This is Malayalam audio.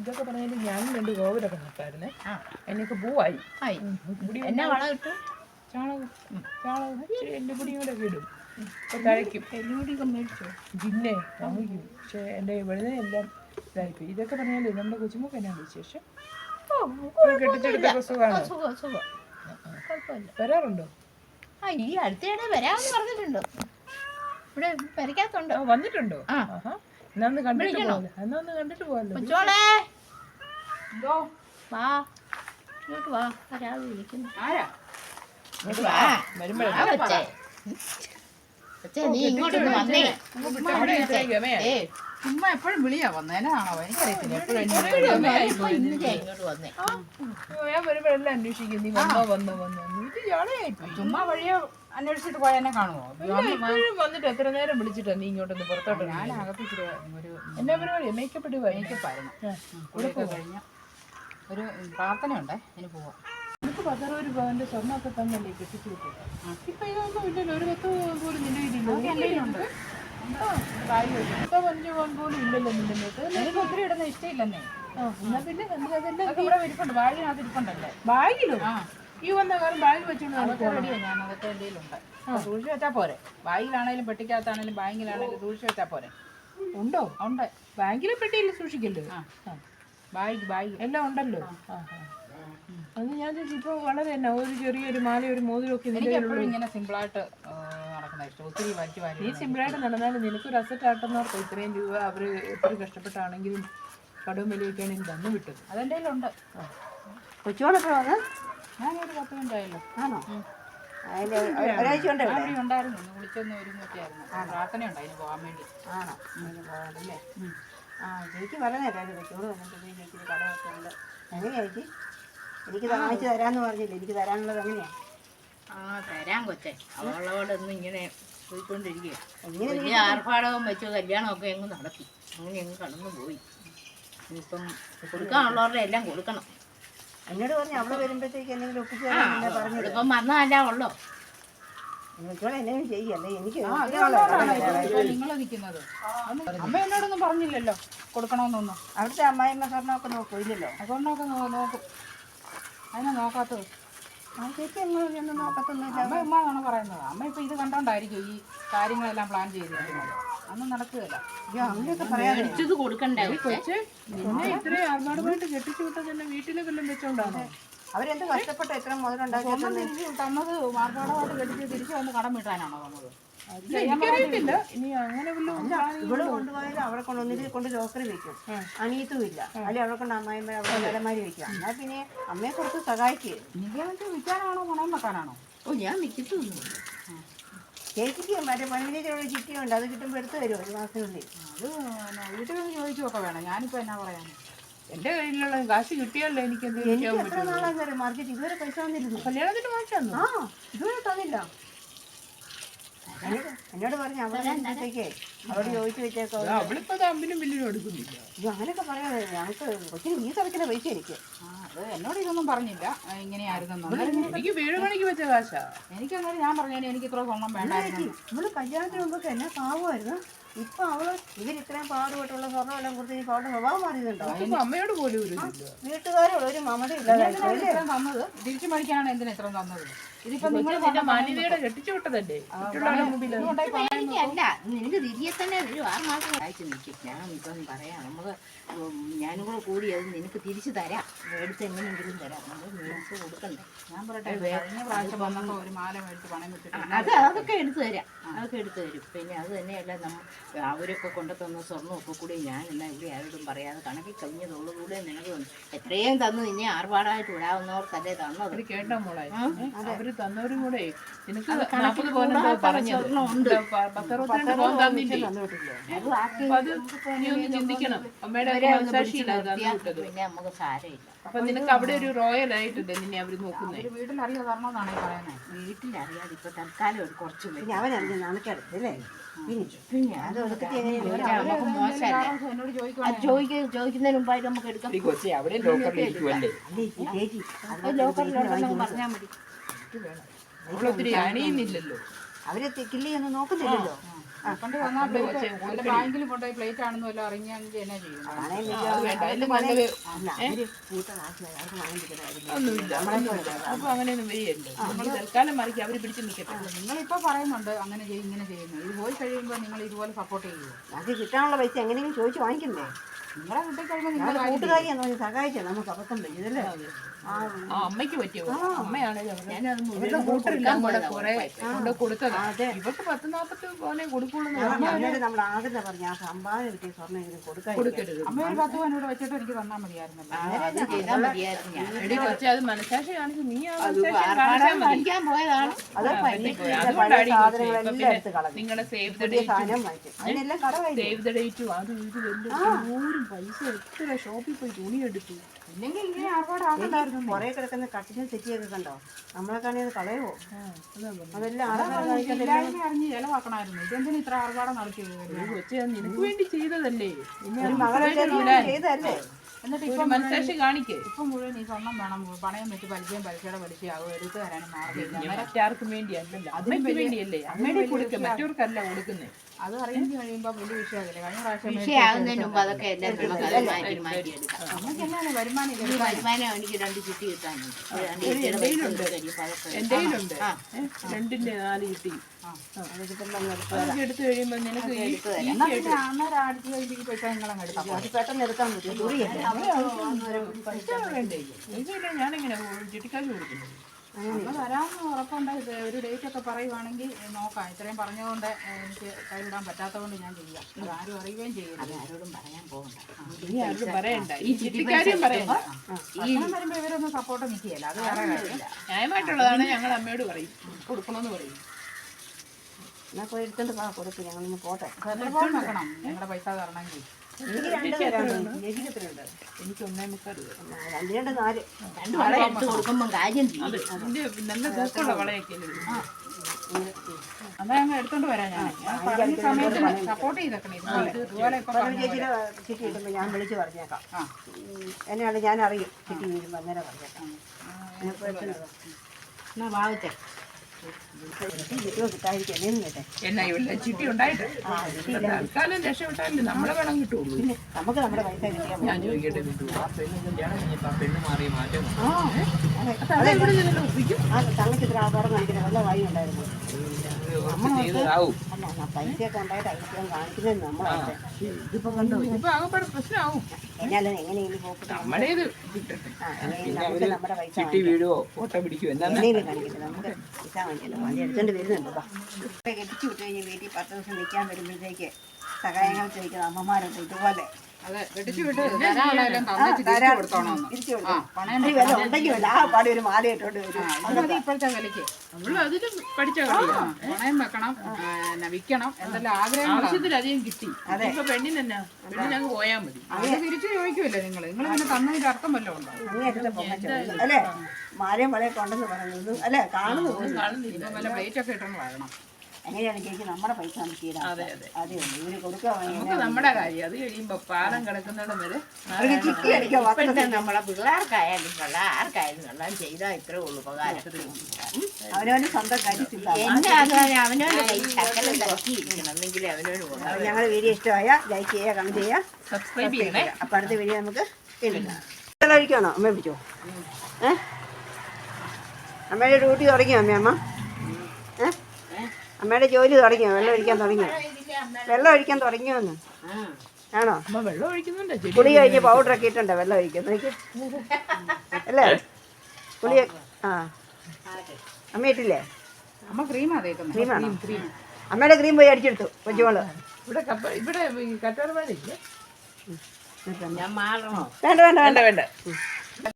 ഇതൊക്കെ പറഞ്ഞാൽ ഞാൻ രണ്ട് കോവിലൊക്കെ നട്ടായിരുന്നേ. എന്നൊക്കെ പൂവായി. എന്നാ വളം ഇട്ടു? ചാണകം ചാണകം ഇച്ചിരി എല്ലുപൊടിയും കൂടെ ഒക്കെ ഇടും. അപ്പോൾ തഴയ്ക്കും. എല്ലുപൊടിയൊക്കെ മേടിച്ചോ? പിന്നെ വാങ്ങിക്കും പക്ഷേ എന്റെ വെളുതെല്ലാം ഇതായിപ്പോയി. ഇതൊക്കെ പറഞ്ഞാൽ നമ്മുടെ കൊച്ചുമൊക്കെ എന്നാണ് വിശേഷം? കെട്ടിച്ചെടുത്തൊക്കെ സുഖമാണോ വരാറുണ്ടോ? ആ ഈ അടുത്തിടെ വരാമെന്ന് പറഞ്ഞിട്ടുണ്ട്. ഇവിടെ പെരക്കകത്തുണ്ട് വന്നിട്ടുണ്ടോ? ആ. എന്നാ ഒന്ന് കണ്ടിട്ട് വിളിക്കണോ? എന്നാ ഒന്ന് കണ്ടിട്ട് പോകല്ലോ കൊച്ചോളെ. എന്തോ? വാ. ഇങ്ങോട്ട് വാ. വരാതെ വിളിക്കുന്നു. ആരാ? ഇങ്ങോട്ട് വാ. വരുമ്പോഴേ വാ കൊച്ചേ. കൊച്ചേ നീ ഇങ്ങോട്ട് വന്നേ. ഏ. ചുമ്മാ എപ്പോഴും വിളിയാ വന്നേനാണോ എനിക്കറിയത്തില്ല. എപ്പോഴും ഞാൻ വരുമ്പോഴെല്ലാം അന്വേഷിക്കുന്നു. നീ വന്നോ വന്നോ വന്നോ. ചുമ്മാ വഴിയോ അന്വേഷിച്ചിട്ട് പോയാൽ എന്നെ കാണുമോ ഇപ്പോഴും വന്നിട്ട് എത്ര നേരം വിളിച്ചിട്ടാ നീ ഇങ്ങോട്ടൊന്ന് പുറത്തോട്ട് ഞാൻ അകത്തിച്ചിട്ട് ഒരു എന്നാ പരിപാടി? മേക്കപ്പ് ഇടുവാ? മേക്കപ്പായിരുന്നു കുളിയൊക്കെ കഴിഞ്ഞ ഒരു പ്രാർത്ഥന ഉണ്ടേ ഇനി പോവാം. നിനക്ക് പത്തറുപത് രൂപന്റെ സ്വർണമൊക്കെ തന്നല്ലേ കെട്ടിച്ചു വിട്ടത് ഇപ്പൊ ഇതൊന്നും ഇല്ലല്ലോ ഒരു പത്ത് പോലും നിന്റെ വീട്ടിലുണ്ട് പത്തോ പതിനഞ്ചോ പവൻ പോലും ഇല്ലല്ലോ നിന്റെ വീട്ട് എനിക്ക് ഒത്തിരി ഇടുന്ന ഇഷ്ടമില്ലെന്നേ. എന്നാ പിന്നെ അതെല്ലാം ഇവിടെ ഇരിപ്പുണ്ട്. വാഴിനകത്ത് ഇരിപ്പുണ്ടല്ലേ? ബാഗിലോ ആ. ഈ വന്ന കാലം ബാഗിൽ വെച്ചോണ്ട് ഞാൻ അതൊക്കെ എന്തെങ്കിലുണ്ട് സൂക്ഷിച്ച് വെച്ചാൽ പോരെ. ബാഗിലാണേലും പെട്ടിക്കകത്താണേലും ബാങ്കിലാണേലും സൂക്ഷിച്ചു വെച്ചാൽ പോരെ. ഉണ്ടോ? ഉണ്ട്. ബാങ്കിലെ പെട്ടിയിൽ സൂക്ഷിക്കല്ലോ ബാഗ് ബാഗ് എല്ലാം ഉണ്ടല്ലോ. അത് ഞാൻ ചോദിച്ചു ഇപ്പൊ വളരെ തന്നെ ഒരു ചെറിയൊരു മാല ഒരു മോതിരം ഒക്കെ എനിക്ക് എപ്പോഴും ഇങ്ങനെ സിമ്പിളായിട്ട് നടക്കുന്ന ഇഷ്ടം. ഒത്തിരി വലിച്ചു വാരി സിമ്പിളായിട്ട് നടന്നാലും നിനക്കൊരു അസറ്റ് ആട്ടെന്നോർക്കും ഇത്രയും രൂപ അവർ എത്ര കഷ്ടപ്പെട്ടാണെങ്കിലും കടവും വിലയൊക്കെയാണ് എനിക്ക് തന്നു വിട്ടത്. അതെന്റെ കയ്യിലുണ്ട്. വന്ന് ഞാനൊരു പത്ത് മിനിറ്റായല്ലോ ആണോ? ഒരാഴ്ച ഉണ്ട് ഉണ്ടായിരുന്നു. ഒന്ന് വിളിച്ചൊന്ന് ഒരുങ്ങിയൊക്കെയായിരുന്നു പ്രാർത്ഥന ഉണ്ട് അതിന് പോകാൻ വേണ്ടി. ആണോ? അതിന് പോകാനല്ലേ ആ ചേച്ചി ചേച്ചിയുടെ കടമൊക്കെ ഉണ്ട്. എങ്ങനെയാ ചേച്ചി? എനിക്ക് വാങ്ങിച്ചു തരാന്ന് പറഞ്ഞില്ല? എനിക്ക് തരാനുള്ളത് എങ്ങനെയാ? ആ തരാൻ കൊച്ചേ. അവളോടൊന്നും ഇങ്ങനെ പോയിക്കൊണ്ടിരിക്കുക വലിയ ആർഭാടവും വെച്ച് കല്യാണമൊക്കെ എങ്ങ് നടത്തി. അങ്ങനെ എങ്ങ് കടന്നു പോയി ഇപ്പം കൊടുക്കാനുള്ളവരുടെ എല്ലാം കൊടുക്കണം. എന്നോട് പറഞ്ഞു അവിടെ വരുമ്പോഴത്തേക്ക് എന്തെങ്കിലും ഒപ്പിച്ചു പറഞ്ഞത് അവളിപ്പം വന്നതല്ല ഉള്ളോ. കൊച്ചുകൾ എന്തെങ്കിലും ചെയ്യല്ലേ എനിക്ക്. നിങ്ങൾ നിൽക്കുന്നത്. അമ്മ എന്നോടൊന്നും പറഞ്ഞില്ലല്ലോ. കൊടുക്കണമെന്നൊന്നും. അവിടുത്തെ അമ്മായിമ്മ സ്വർണമൊക്കെ നോക്കും ഇല്ലല്ലോ. അതുകൊണ്ടൊക്കെ നോ- നോക്കും. അതിനെ നോക്കാത്തത്. ആ ചേച്ചി എങ്ങനെയൊന്നും നോക്കത്തൊന്നുമില്ല. അമ്മ ഉമ്മാന്നാണ് പറയുന്നത്. അമ്മ ഇപ്പൊ ഇത് കണ്ടോണ്ടായിരിക്കും ഈ കാര്യങ്ങളെല്ലാം പ്ലാൻ ചെയ്തിരിക്കുന്നത്. അതൊന്നും നടക്കുകയല്ല. അയ്യോ അങ്ങനെയൊക്കെ പറയാതെ. മേടിച്ചത് കൊടുക്കണ്ടേ കൊച്ചേ കൊച്ചേ നിന്നെ ഇത്രയും ആർഭാടമായിട്ട് കെട്ടിച്ചു വിട്ടത് തന്നെ വീട്ടിലെ വല്ലതും വെച്ചോണ്ടാണോ അവരെന്ത് കഷ്ടപ്പെട്ട് എത്ര മുതലുണ്ടാക്കി തിരിച്ച് തന്നത് മാർപ്പാടമായിട്ട് കെട്ടിച്ച് തിരിച്ചു വന്ന് കടം വീട്ടാനാണോ തന്നത്? എനിക്കറിയത്തില്ല. ഇനി അങ്ങനെ വല്ലതും ഇവൾ കൊണ്ടുപോയാലും അവിടെ കൊണ്ട് ഒന്നിച്ച് കൊണ്ട് ലോക്കറി വെക്കും. അനിയത്തും ഇല്ല. അല്ലെ അവിടെ കൊണ്ട് അമ്മായിമ്മ അവിടെ നിലമാരി വെക്കും. എന്നാ പിന്നെ അമ്മയെ കുറച്ച് സഹായിക്കുക എനിക്ക് വിൽക്കാനാണോ ഗുണം വെക്കാനാണോ? ഓ ഞാൻ മിക്കത്തൊന്നും ചേച്ചിക്ക് മറ്റേ പണിവിനേക്കുള്ള ചിട്ടിയുണ്ട്. അത് കിട്ടുമ്പോൾ എടുത്തു തരും ഒരു മാസത്തിനുള്ളിൽ അത് പിന്നെ വീട്ടിൽ നിന്ന് ചോദിക്കുകയൊക്കെ വേണം. ഞാനിപ്പോൾ എന്നാ പറയാൻ എന്റെ കയ്യിലുള്ള കാശ് കിട്ടിയല്ലോ എനിക്ക് എന്ത് എനിക്ക് ചെയ്യാൻ എത്ര നാളായി തരാം മാർക്കറ്റ് ഇതുവരെ പൈസ തന്നിരുന്നു? കല്യാണത്തിന് മാറ്റാന്നു ആ ഇതുവരെ തന്നില്ല. എന്നോട് എന്നോട് പറഞ്ഞു അവിടെ വരുമ്പോഴത്തേക്കേ അവിടെ ചോദിച്ചു വെച്ചേക്കോ അവളിപ്പോ അമ്പിനും ബില്ലിനും എടുക്കുന്നില്ല. ഇത് അങ്ങനെയൊക്കെ പറയാതെ ഞങ്ങൾക്ക് ഒത്തിരി നീ തരത്തിലെ പൈസ എനിക്ക്. ആ അത് എന്നോട് ഇതൊന്നും പറഞ്ഞില്ല. ഇങ്ങനെയായിരുന്നു. എനിക്ക് വീട് പണിക്ക് വെച്ച കാശാ. എനിക്ക് അന്നേരം ഞാൻ പറഞ്ഞു എനിക്ക് ഇത്ര സ്വർണം വേണ്ടായിരുന്നു. നമ്മൾ കല്യാണത്തിന് മുമ്പൊക്കെ എന്നെ പാവമായിരുന്നു. ഇപ്പൊ അവൾ ഇവരിത്രയും പാടുപെട്ടുള്ള സ്വർണം എല്ലാം കൊടുത്ത് ഇപ്പൊ അവളുടെ സ്വഭാവം മാറിയതുണ്ടോ? അമ്മയോട് പോലും വീട്ടുകാരോ വീട്ടുകാരോട് ഒരു മമത ഇല്ല എന്തിനാണ് ഇത്രയും തന്നത്. തിരിച്ചു മേടിക്കാനാണ് എന്തിനാ ഇത്രയും തന്നത്? ഇതിപ്പോ നിങ്ങൾ നിന്റെ മാന്യതയുടെ കെട്ടിച്ചു വിട്ടതല്ലേ അല്ല നിനക്ക് തിരികെ തന്നെ ഒരു ആറ് മാസം അയച്ചു നിൽക്കും ഞാൻ ഇപ്പം പറയാം നമുക്ക് ഉം ഞാനും കൂടെ കൂടി അത് നിനക്ക് തിരിച്ചു തരാം. എടുത്ത് എങ്ങനെയെങ്കിലും തരാം. നമ്മൾ മേടിച്ച് കൊടുക്കണ്ടേ. ഞാൻ പറയട്ടെ കഴിഞ്ഞ പ്രാവശ്യം വന്നപ്പോ ഒരു മാല മേടിച്ച് പണം വിട്ടിട്ട് അത് അതൊക്കെ എടുത്തു തരാം. അതൊക്കെ എടുത്തു തരും. പിന്നെ അത് തന്നെയല്ല നമ്മൾ അവരൊക്കെ കൊണ്ടു തന്ന സ്വർണമൊക്കെ കൂടി ഞാനെല്ലാം ഇവിടെ ആരോടും പറയാതെ കണക്കി കഴിഞ്ഞതുള്ളൂ കൂടെ നിനക്ക് എത്രയും തന്നു ഇനി ആർഭാടായിട്ട് വിടാവുന്നവർക്കല്ലേ തന്നത്. അവർ കേട്ടോ മോളെ. അവർ തന്നവരും കൂടെ. നിനക്ക് നാൽപ്പത് കൂടാത്ത പറഞ്ഞത്. പത്തറുപത്തിരണ്ട് പവൻ തന്നില്ലേ? അത് ബാക്കി അപ്പൊ അത് നീ ഒന്ന് ചിന്തിക്കണം. അമ്മയുടെ മനസാക്ഷിയില്ല തന്നു വിട്ടത് അപ്പൊ നിനക്ക് അവിടെ ഒരു റോയൽ ആയിട്ടുണ്ട് നിന്നെ അവർ നോക്കുന്നേ. ഒരു വീട്ടിൽ അറിയാതെ തരണമെന്നാണ് ഈ പറയുന്നത് വീട്ടിലറിയാതെ ഇപ്പൊ തൽക്കാലം ഒരു കുറച്ച് അവനറിഞ്ഞ ചോദിക്കുന്നതിന് മുമ്പായിട്ട് നമുക്ക് എടുക്കാം. കൊച്ചി അവിടെ ലോക്കറിലിരിക്കുവല്ലേ അല്ലേ വേണം. അവളൊത്തിരി അണിയുന്നില്ലല്ലോ. അവരെ കില്ലി എന്ന് നോക്കുന്നില്ലല്ലോ. കൊണ്ട് വന്നാൽ പ്ലേറ്റ് വല്ല കൊണ്ടുപോയി ആണെന്ന് എന്നാ ചെയ്യും? അപ്പൊ അങ്ങനെയൊന്നും വരികയല്ലോ നമ്മൾ തൽക്കാലം മറിക്കും അവർ പിടിച്ച് നിൽക്കട്ടെ നിങ്ങളിപ്പോൾ പറയുന്നുണ്ട് അങ്ങനെ ചെയ്യും ഇങ്ങനെ ചെയ്യുന്നു. ഇത് പോയി കഴിയുമ്പോൾ നിങ്ങൾ ഇതുപോലെ സപ്പോർട്ട് ചെയ്യുമോ അത് കിട്ടാനുള്ള പൈസ എങ്ങനെയെങ്കിലും ചോദിച്ചു വാങ്ങിക്കണ്ടേ നിങ്ങളെ കിട്ടിക്കഴിയുമ്പോൾ നിങ്ങൾ ഞങ്ങൾ കൂട്ടുകാരിയാന്ന് പറഞ്ഞ് സഹായിച്ചേ നമുക്ക് അബദ്ധം പറ്റിയതല്ലേ ആ ആ അമ്മയ്ക്ക് പറ്റിയോ? അമ്മയാണല്ലോ ഞാനത് മുഴുവൻ ഇവരുടെ കൂട്ടരെല്ലാം കൂടെ കൊടുക്കാൻ കുറെ കൊണ്ട് കൊടുത്തതാ. ഇവർക്ക് പത്ത് നാപ്പത്തി പോനെ കൊടുക്കുള്ളൂ എന്ന് ഞങ്ങൾ പറഞ്ഞാ അമ്മയോട് നമ്മൾ ആകുന്ന പറഞ്ഞ ആ സംഭാവന കിട്ടിയ സ്വർണം ഇതിന് കൊടുക്കാൻ കൊടുക്കരുത്. അമ്മ ഒരു പത്ത് പവനോട് വെച്ചിട്ട് എനിക്ക് തന്നാൽ മതിയായിരുന്നല്ലോ. അത് കാണിച്ച് നീ ആ കാണിക്കാൻ പോയതാണ്. നിങ്ങളുടെ save the date save the date അത് ഇത് എന്തോരം പൈസ എത്ര ഷോപ്പിൽ പോയി തുണി എടുത്തു ഇല്ലെങ്കിൽ ഇങ്ങനെ ആർഭാടാക്കണ്ടായിരുന്നു കുറെ കിടക്കുന്ന കട്ടിനും തെറ്റിയൊക്കെ കണ്ടോ? നമ്മളെ അത് കളയുവോ? ആ, അതെല്ലാം അറിഞ്ഞ് ചെലവാക്കണമായിരുന്നു. ഇതെന്തിനു ഇത്ര ആർപ്പാടം നടത്തിയത്? ഈ നിനക്ക് വേണ്ടി ചെയ്തതല്ലേ. ചെയ്തല്ലേ എന്നിട്ട് ഇപ്പം കാണിക്കേ. ഇപ്പം മുഴുവൻ ഈ സ്വർണം വേണം. പണയം വെച്ച് പലിശയും പലിശയുടെ പലിശയാകും എടുത്തു തരാനും മാർഗമില്ല ആർക്കും വേണ്ടിയല്ല അമ്മയ്ക്ക് വേണ്ടിയല്ലേ. അമ്മയുടെ കൊടുക്കുക മറ്റവർക്കല്ല കൊടുക്കുന്നേ. അത് കഴിയുമ്പോൾ വലിയ വിഷയമാകില്ല? കഴിഞ്ഞ പ്രാവശ്യം വിഷയാകുന്നതിന് മുമ്പ് അതൊക്കെ എല്ലാം മാറ്റിയെടുക്കാം വരുമാനം വരുമാനം? എനിക്ക് രണ്ട് ചിട്ടി കിട്ടാനുണ്ട്. കയ്യിലുണ്ട് ആ. ഏ, രണ്ടിന്റെ നാല് അങ്ങ് എടുത്ത് നിനക്ക് പെട്ടെന്ന് എടുക്കാൻ ഞാനെങ്ങനെ ചിട്ടിക്കാശ് കൊടുക്കുന്നത് അന്ന് വരാമെന്ന് ഉറപ്പുണ്ട്. ഇത് ഒരു ഡേറ്റ് ഒക്കെ പറയുവാണെങ്കിൽ നോക്കാം. ഇത്രയും പറഞ്ഞതുകൊണ്ട് എനിക്ക് കൈവിടാൻ പറ്റാത്തതുകൊണ്ട് ഞാൻ ചെയ്യാം. ആരും അറിയുകയും ചെയ്യില്ല അത് ആരോടും പറയാൻ പോകണ്ട. ഇനി ആരോടും പറയണ്ട. ഈ ചിട്ടിക്കാരും പറയണ്ട. വരുമ്പോൾ ഇവരൊന്നും സപ്പോർട്ട് നിൽക്കുകയില്ല അത് വേറെ ന്യായമായിട്ടുള്ളതാണ് ഞങ്ങൾ അമ്മയോട് പറയും. കൊടുക്കണമെന്ന് പറയും. എന്നാ പോയി എടുത്തോണ്ട് പാ കൊടുക്കും ഞങ്ങളൊന്ന് പോട്ടെ. എത്രത്തോളം വെക്കണം നിങ്ങളുടെ പൈസ തരണമെങ്കിൽ. എനിക്ക് രണ്ട് പേരാണ് ചേച്ചിക്ക് എത്രയുണ്ട് എനിക്ക് ഒന്നേ മുക്കാൽ രണ്ട് രണ്ട് നാല്. രണ്ട് വള എടുത്ത് കൊടുക്കുമ്പോൾ കാര്യം ചെയ്യും അതിന്റെ നല്ല തൂക്കമുള്ള വളയൊക്കെ അല്ലേ ഉള്ളൂ. അതാ ഞങ്ങൾ എടുത്തോണ്ട് വരാം ഞാൻ. പറഞ്ഞ സമയത്ത് സപ്പോർട്ട് ചെയ്തേക്കണം. ഇതുപോലെ ഇതുപോലെ ഇപ്പൊ ഒരു ചേച്ചിയുടെ ചിട്ടി കിട്ടുമ്പോൾ ഞാൻ വിളിച്ച് പറഞ്ഞേക്കാം. എന്നെയാണ് ഞാൻ അറിയും ചിട്ടി വീഴുമ്പോൾ അന്നേരം പറഞ്ഞേക്കാം. എന്നാ ഭാഗത്തെ എന്നാ ഇവിടെ ചിട്ടി ഉണ്ടായിട്ട്. തൽക്കാലം രക്ഷപ്പെട്ടാലേ നമ്മളെ വേണം കിട്ടുള്ളൂ. നമുക്ക് നമ്മുടെ പൈസ. ഞാൻ ചോദിക്കട്ടെ ആ പെണ്ണ് മാറിയ മാറ്റം വായി ഉണ്ടായിരുന്നു വാങ്ങിക്കല്ലോ വണ്ടി വീട്ടിൽ പത്ത് ദിവസം നിൽക്കാൻ വരുമ്പോഴത്തേക്ക് സഹായങ്ങൾ ചോദിക്കുന്ന അമ്മമാരുണ്ട് ഇതുപോലെ. ആ ഉണ്ടെങ്കിൽ പാടി ഒരു മാല ഇട്ടോണ്ട് പണയം വെക്കണം ആ, പിന്നെ വിൽക്കണം എന്തെല്ലാം ആഗ്രഹങ്ങളാണ്. ആവശ്യത്തിലധികം കിട്ടി. ഇപ്പൊ പെണ്ണിനെന്നാ പെണ്ണിനങ്ങ് പോയാ മതി. അത്. തിരിച്ചു ചോദിക്കുമല്ലോ നിങ്ങൾ നിങ്ങൾ പിന്നെ തന്നതിന്റെ അർത്ഥം വല്ലതും ഉണ്ടോ? അങ്ങേറ്റത്തെ അല്ലേ? മാലയും വളയൊക്കെ ഉണ്ടെന്ന് പറയുന്നത് അല്ലേ? കാണുന്നു. കാണുന്നില്ല. ഇപ്പം വല്ല പ്ലേറ്റ് ഒക്കെ ഇട്ടൊന്ന് വരണം. എങ്ങനെയാണ് ചേച്ചി നമ്മുടെ പൈസ നമുക്ക് അതെ അതെ. അതെ ഇവർ കൊടുക്കാൻ നമുക്ക് നമ്മുടെ കാര്യം. അത് കഴിയുമ്പോ പാലം കിടക്കുന്നിടം വരെ അവർക്ക് ചിട്ടി അടിക്കാൻ ഇപ്പോഴത്തെ നമ്മളെ പിള്ളേർക്കായാലും കൊള്ളാം. ആർക്കായാലും കൊള്ളാം. ചെയ്താൽ ഇത്രേ ഉള്ളൂ ഉപകാരം. അവനവന് സ്വന്തം കാര്യത്തില്ല എന്നെ അത് അവനവന്റെ കൈ ശക്കലം തിരക്കിയിരിക്കണം എന്നെങ്കിലേ അവനവന് കൊള്ളാം ഞങ്ങളുടെ വീഡിയോ ഇഷ്ടമായ ലൈക്ക് ചെയ്യുക കമന്റ് ചെയ്യുക. സബ്സ്ക്രൈബ് ചെയ്യണേ. അപ്പൊ അടുത്ത വീഡിയോ നമുക്ക് ഒഴിക്കണോ അമ്മ പിടിച്ചോ ഏ? അമ്മയുടെ ഡ്യൂട്ടി തുടങ്ങിയോ അമ്മ അമ്മ ഏ അമ്മയുടെ ജോലി തുടങ്ങിയോ? വെള്ളം ഒഴിക്കാൻ തുടങ്ങിയോ? വെള്ളം ഒഴിക്കാൻ തുടങ്ങിയോ എന്ന് ആണോ? അമ്മ വെള്ളം ഒഴിക്കുന്നുണ്ട്. കുളി കഴിഞ്ഞ് പൗഡറൊക്കെ ഇട്ടുണ്ടോ വെള്ളം ഒഴിക്കാൻ നോക്കി അല്ലേ? കുളി ആ. അമ്മ ഇട്ടില്ലേ? അമ്മ ക്രീമാ ക്രീമാണോ അമ്മയുടെ ക്രീം പോയി അടിച്ചെടുത്തു കൊച്ചുമോൾ. ഇവിടെ കപ്പ ഇവിടെ വേണ്ട വേണ്ട. വേണ്ട വേണ്ട.